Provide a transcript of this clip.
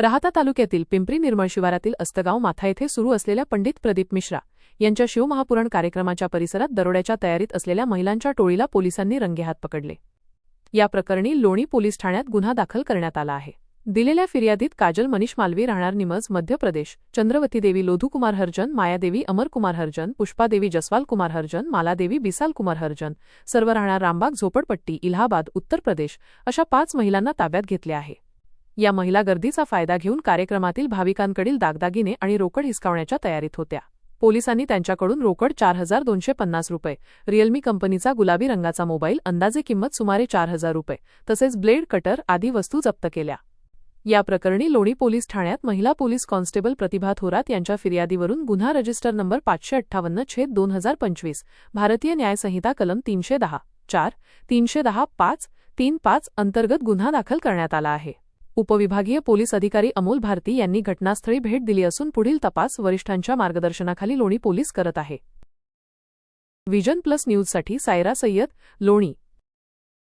राहता तालुक्यातील पिंपरी निर्मळ शिवारातील अस्तगाव माथा येथे सुरू असलेल्या पंडित प्रदीप मिश्रा यांच्या शिवमहापुरण कार्यक्रमाच्या परिसरात दरोड्याच्या तयारीत असलेल्या महिलांच्या टोळीला पोलिसांनी रंगेहात पकडले. या प्रकरणी लोणी पोलीस ठाण्यात गुन्हा दाखल करण्यात आला आहे. दिलेल्या फिर्यादीत काजल मनीष मालवी राहणार निमज मध्य प्रदेश चंद्रवती देवी लोधुकुमार हर्जन मायादेवी अमरकुमार हर्जन पुष्पादेवी जसवाल कुमार हर्जन मालादेवी बिसाल कुमार हर्जन सर्व राहणार रामबाग झोपडपट्टी इलाहाबाद उत्तर प्रदेश अशा पाच महिलांना ताब्यात घेतले आहे. या महिला गर्दीचा फायदा घेऊन कार्यक्रमातील भाविकांकडील दागदागिने आणि रोकड हिसकावण्याच्या तयारीत होत्या. पोलिसांनी त्यांच्याकडून रोकड चार हजार दोनशे पन्नास रुपये रिअलमी कंपनीचा गुलाबी रंगाचा मोबाईल अंदाजे किंमत सुमारे चार हजार रुपये तसेच ब्लेड कटर आदी वस्तू जप्त केल्या. या प्रकरणी लोणी पोलीस ठाण्यात महिला पोलीस कॉन्स्टेबल प्रतिभा थोरात यांच्या फिर्यादीवरून गुन्हा रजिस्टर नंबर पाचशे अठ्ठावन्न छेद दोन हजार पंचवीस भारतीय न्यायसंहिता कलम तीनशे दहा चार तीनशे दहा पाच तीन पाच अंतर्गत गुन्हा दाखल करण्यात आला आहे. उपविभागीय पोलीस अधिकारी अमोल भारती यांनी घटनास्थळी भेट दिली असून पुढील तपास वरिष्ठांच्या मार्गदर्शनाखाली लोणी पोलीस करत आहे. विजन प्लस न्यूजसाठी सायरा सय्यद लोणी.